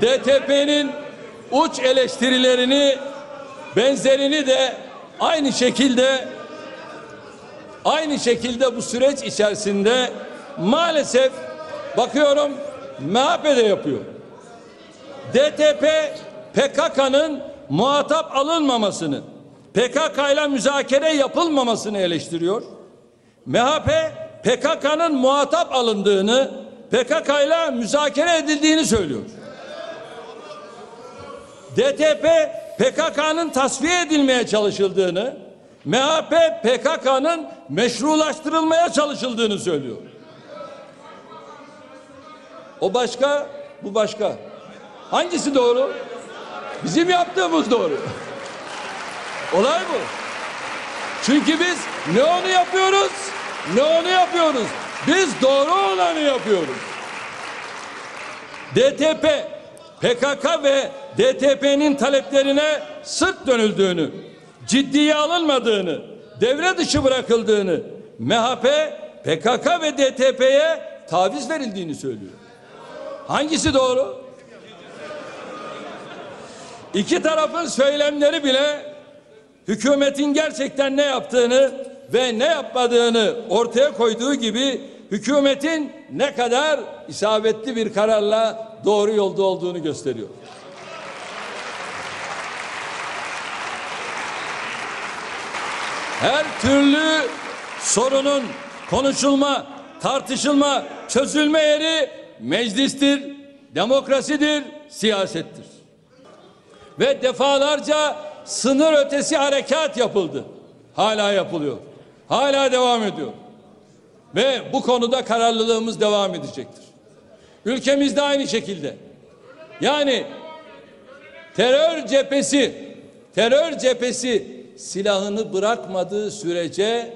DTP'nin uç eleştirilerini benzerini de aynı şekilde aynı şekilde bu süreç içerisinde maalesef bakıyorum MHP de yapıyor. DTP PKK'nın muhatap alınmamasını, PKK ile müzakere yapılmamasını eleştiriyor. MHP PKK'nın muhatap alındığını, PKK ile müzakere edildiğini söylüyor. DTP PKK'nın tasfiye edilmeye çalışıldığını, MHP PKK'nın meşrulaştırılmaya çalışıldığını söylüyor. O başka, bu başka. Hangisi doğru? Bizim yaptığımız doğru. Olay bu. Çünkü biz ne onu yapıyoruz, ne onu yapıyoruz. Biz doğru olanı yapıyoruz. DTP, PKK ve DTP'nin taleplerine sırt dönüldüğünü, ciddiye alınmadığını, devre dışı bırakıldığını, MHP, PKK ve DTP'ye taviz verildiğini söylüyor. Hangisi doğru? İki tarafın söylemleri bile hükümetin gerçekten ne yaptığını ve ne yapmadığını ortaya koyduğu gibi hükümetin ne kadar isabetli bir kararla doğru yolda olduğunu gösteriyor. Her türlü sorunun konuşulma, tartışılma, çözülme yeri meclistir, demokrasidir, siyasettir. Ve defalarca sınır ötesi harekat yapıldı. Hala yapılıyor. Hala devam ediyor. Ve bu konuda kararlılığımız devam edecektir. Ülkemizde aynı şekilde. Yani terör cephesi terör cephesi silahını bırakmadığı sürece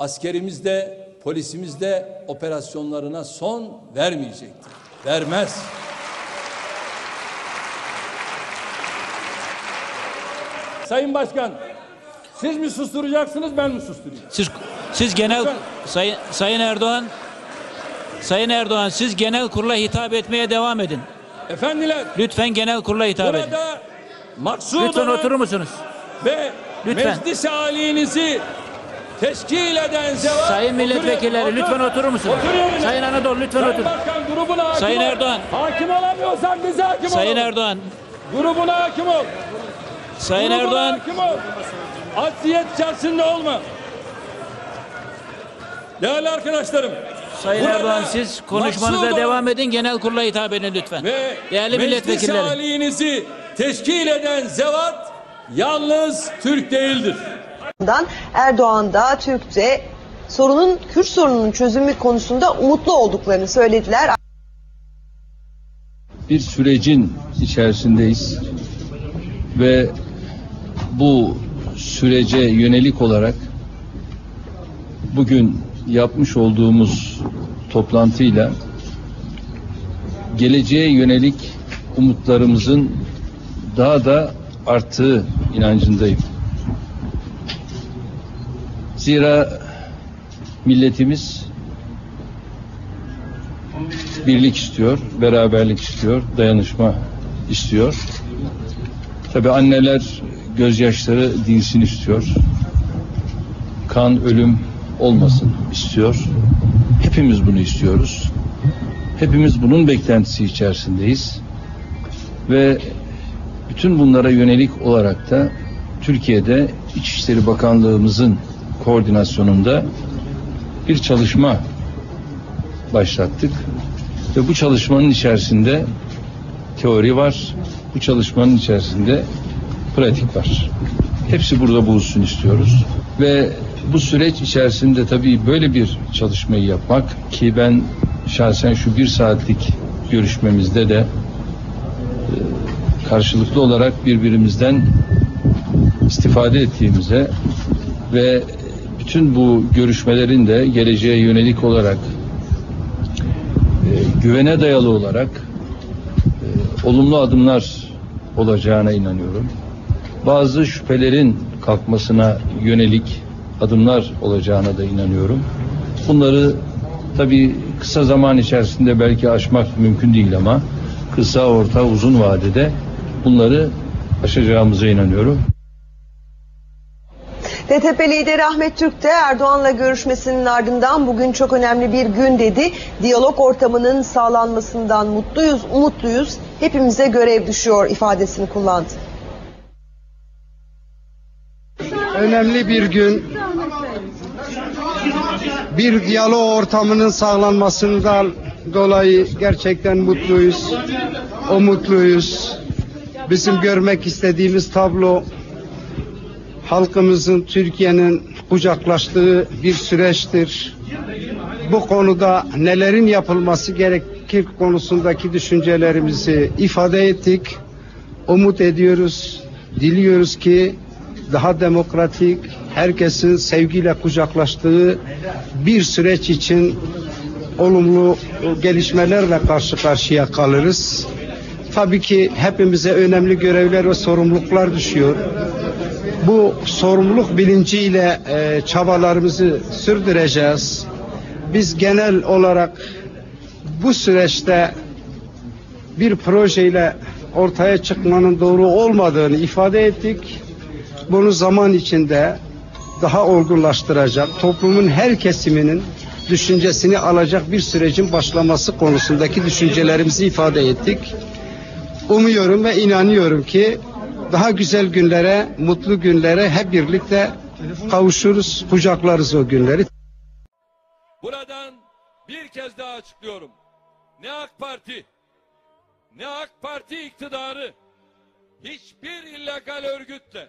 askerimiz de polisimiz de operasyonlarına son vermeyecektir. Vermez. Sayın Başkan, siz mi susturacaksınız ben mi susturayım? Siz siz genel Lütfen. Sayın Sayın Erdoğan Sayın Erdoğan siz genel kurula hitap etmeye devam edin. Efendiler, Lütfen genel kurula hitap edin. burada maksud Lütfen oturur musunuz? Ve Lütfen. meclis halinizi teşkil eden zevat... Sayın milletvekilleri Otur- lütfen oturur musunuz? Otur yerine. Sayın Anadolu lütfen Sayın oturun. Başkan grubuna hakim Sayın ol. Erdoğan. Hakim olamıyorsan bize hakim Sayın ol. Erdoğan, Grubuna hakim ol. Sayın Grubuna Erdoğan, hakim ol. Acziyet içerisinde olma. Değerli arkadaşlarım. Sayın burada Erdoğan siz konuşmanıza devam edin. Genel kurula hitap edin lütfen. Ve Değerli meclis milletvekilleri. halinizi teşkil eden zevat yalnız Türk değildir. Erdoğan da Türk'te sorunun Kürt sorununun çözümü konusunda umutlu olduklarını söylediler. bir sürecin içerisindeyiz ve bu sürece yönelik olarak bugün yapmış olduğumuz toplantıyla geleceğe yönelik umutlarımızın daha da arttığı inancındayım. Zira milletimiz birlik istiyor, beraberlik istiyor, dayanışma istiyor. Tabi anneler gözyaşları dinsin istiyor. Kan, ölüm olmasın istiyor. Hepimiz bunu istiyoruz. Hepimiz bunun beklentisi içerisindeyiz. Ve bütün bunlara yönelik olarak da Türkiye'de İçişleri Bakanlığımızın koordinasyonunda bir çalışma başlattık. Ve bu çalışmanın içerisinde teori var. Bu çalışmanın içerisinde pratik var. Hepsi burada buluşsun istiyoruz. Ve bu süreç içerisinde tabii böyle bir çalışmayı yapmak ki ben şahsen şu bir saatlik görüşmemizde de e, karşılıklı olarak birbirimizden istifade ettiğimize ve bütün bu görüşmelerin de geleceğe yönelik olarak e, güvene dayalı olarak e, olumlu adımlar olacağına inanıyorum. Bazı şüphelerin kalkmasına yönelik adımlar olacağına da inanıyorum. Bunları tabii kısa zaman içerisinde belki aşmak mümkün değil ama kısa, orta, uzun vadede bunları aşacağımıza inanıyorum. DTP lideri Ahmet Türk de Erdoğan'la görüşmesinin ardından bugün çok önemli bir gün dedi. Diyalog ortamının sağlanmasından mutluyuz, umutluyuz. Hepimize görev düşüyor ifadesini kullandı. önemli bir gün. Bir diyalog ortamının sağlanmasından dolayı gerçekten mutluyuz. O mutluyuz. Bizim görmek istediğimiz tablo halkımızın Türkiye'nin kucaklaştığı bir süreçtir. Bu konuda nelerin yapılması gerekir konusundaki düşüncelerimizi ifade ettik. Umut ediyoruz, diliyoruz ki daha demokratik, herkesin sevgiyle kucaklaştığı bir süreç için olumlu gelişmelerle karşı karşıya kalırız. Tabii ki hepimize önemli görevler ve sorumluluklar düşüyor. Bu sorumluluk bilinciyle e, çabalarımızı sürdüreceğiz. Biz genel olarak bu süreçte bir projeyle ortaya çıkmanın doğru olmadığını ifade ettik. Bunu zaman içinde daha olgunlaştıracak, toplumun her kesiminin düşüncesini alacak bir sürecin başlaması konusundaki düşüncelerimizi ifade ettik. Umuyorum ve inanıyorum ki daha güzel günlere, mutlu günlere hep birlikte kavuşuruz, kucaklarız o günleri. Buradan bir kez daha açıklıyorum. Ne AK Parti, ne AK Parti iktidarı, hiçbir illegal örgütle,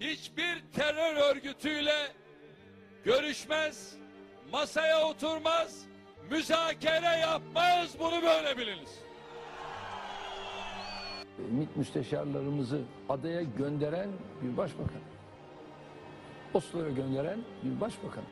hiçbir terör örgütüyle görüşmez, masaya oturmaz, müzakere yapmaz. Bunu böyle biliniz. MİT müsteşarlarımızı adaya gönderen bir başbakan. Oslo'ya gönderen bir başbakan.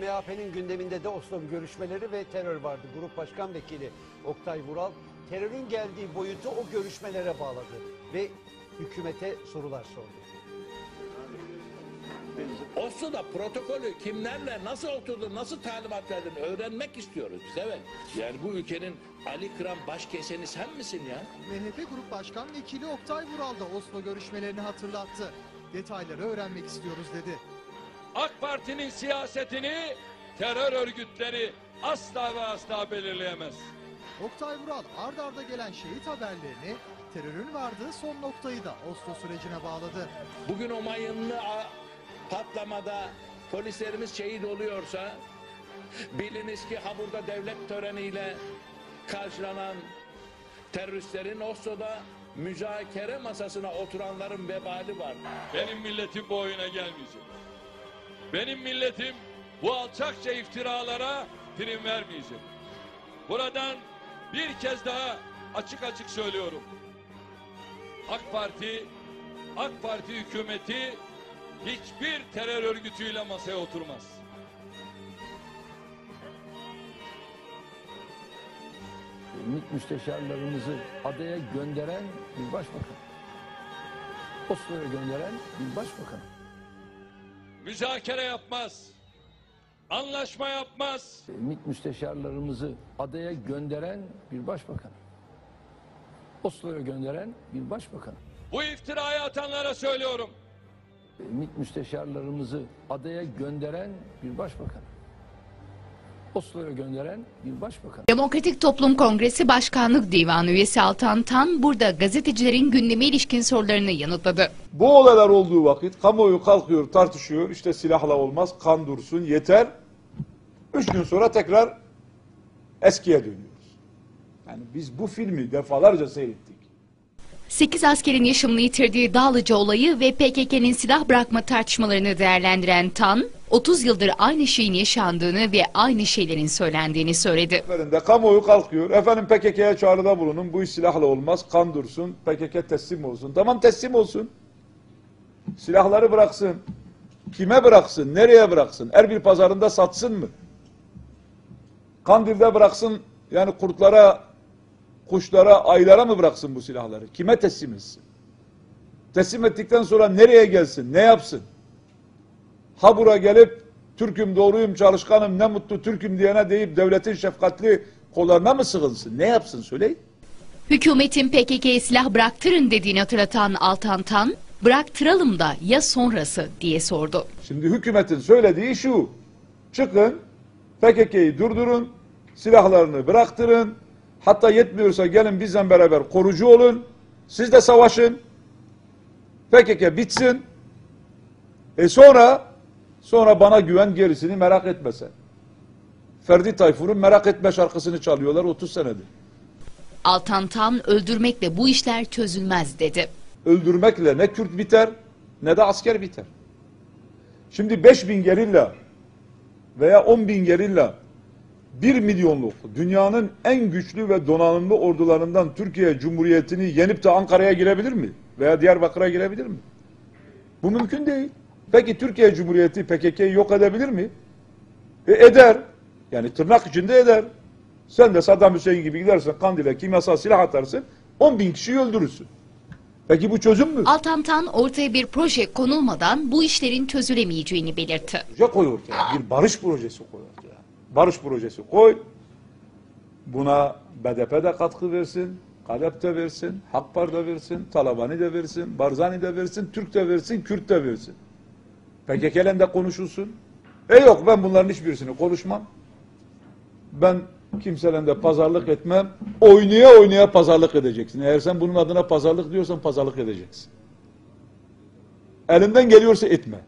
MHP'nin gündeminde de Oslo görüşmeleri ve terör vardı. Grup Başkan Vekili Oktay Vural terörün geldiği boyutu o görüşmelere bağladı ve hükümete sorular sordu. Oslo'da protokolü kimlerle nasıl oturdu, nasıl talimat verdin öğrenmek istiyoruz biz evet. Yani bu ülkenin Ali Kıran başkeseni sen misin ya? MHP Grup Başkan Vekili Oktay Vural da Oslo görüşmelerini hatırlattı. Detayları öğrenmek istiyoruz dedi. AK Parti'nin siyasetini terör örgütleri asla ve asla belirleyemez. Oktay Vural ard arda gelen şehit haberlerini terörün vardığı son noktayı da Oslo sürecine bağladı. Bugün o mayınlı patlamada polislerimiz şehit oluyorsa biliniz ki ha burada devlet töreniyle karşılanan teröristlerin Oslo'da müzakere masasına oturanların vebali var. Benim milletim bu oyuna gelmeyecek. Benim milletim bu alçakça iftiralara prim vermeyecek. Buradan bir kez daha açık açık söylüyorum. AK Parti, AK Parti hükümeti hiçbir terör örgütüyle masaya oturmaz. MİT müsteşarlarımızı adaya gönderen bir başbakan. Oslo'ya gönderen bir başbakan. Müzakere yapmaz. Anlaşma yapmaz. MİT müsteşarlarımızı adaya gönderen bir başbakan. Oslo'ya gönderen bir başbakan. Bu iftirayı atanlara söylüyorum. MİT müsteşarlarımızı adaya gönderen bir başbakan. Oslo'ya gönderen bir başbakan. Demokratik Toplum Kongresi Başkanlık Divanı üyesi Altan Tan burada gazetecilerin gündeme ilişkin sorularını yanıtladı. Bu olaylar olduğu vakit kamuoyu kalkıyor tartışıyor işte silahla olmaz kan dursun yeter. Üç gün sonra tekrar eskiye dönüyoruz. Yani biz bu filmi defalarca seyrettik. 8 askerin yaşamını yitirdiği Dağlıca olayı ve PKK'nin silah bırakma tartışmalarını değerlendiren Tan, 30 yıldır aynı şeyin yaşandığını ve aynı şeylerin söylendiğini söyledi. Seferinde kamuoyu kalkıyor. Efendim PKK'ya çağrıda bulunun. Bu iş silahla olmaz. Kan dursun. PKK teslim olsun. Tamam teslim olsun. Silahları bıraksın. Kime bıraksın? Nereye bıraksın? Erbil pazarında satsın mı? Kandil'de bıraksın yani kurtlara, kuşlara, aylara mı bıraksın bu silahları? Kime teslim etsin? Teslim ettikten sonra nereye gelsin? Ne yapsın? Ha bura gelip Türk'üm, doğruyum, çalışkanım, ne mutlu Türk'üm diyene deyip devletin şefkatli kollarına mı sığınsın? Ne yapsın söyleyin? Hükümetin PKK'ye silah bıraktırın dediğini hatırlatan Altan Tan, bıraktıralım da ya sonrası diye sordu. Şimdi hükümetin söylediği şu. Çıkın, PKK'yı durdurun, silahlarını bıraktırın. Hatta yetmiyorsa gelin bizden beraber korucu olun. Siz de savaşın. PKK bitsin. E sonra sonra bana güven gerisini merak etme sen. Ferdi Tayfur'un merak etme şarkısını çalıyorlar 30 senedir. Altan Tan öldürmekle bu işler çözülmez dedi. öldürmekle ne Kürt biter ne de asker biter. Şimdi 5 bin gerilla veya 10 bin gerilla 1 milyonluk dünyanın en güçlü ve donanımlı ordularından Türkiye Cumhuriyeti'ni yenip de Ankara'ya girebilir mi? Veya Diyarbakır'a girebilir mi? Bu mümkün değil. Peki Türkiye Cumhuriyeti PKK'yı yok edebilir mi? E eder. Yani tırnak içinde eder. Sen de Saddam Hüseyin gibi gidersin Kandil'e kimyasal silah atarsın 10 bin kişiyi öldürürsün. Peki bu çözüm mü? Altan Tan ortaya bir proje konulmadan bu işlerin çözülemeyeceğini belirtti. Proje koy ortaya. Bir barış projesi koy ortaya. Barış projesi koy. Buna BDP de katkı versin. Kalep de versin. Hakpar da versin. Talabani de versin. Barzani de versin. Türk de versin. Kürt de versin. PKK'len de konuşulsun. E yok ben bunların hiçbirisini konuşmam. Ben kimseyle de pazarlık etmem. Oynaya oynaya pazarlık edeceksin. Eğer sen bunun adına pazarlık diyorsan pazarlık edeceksin. Elinden geliyorsa etme.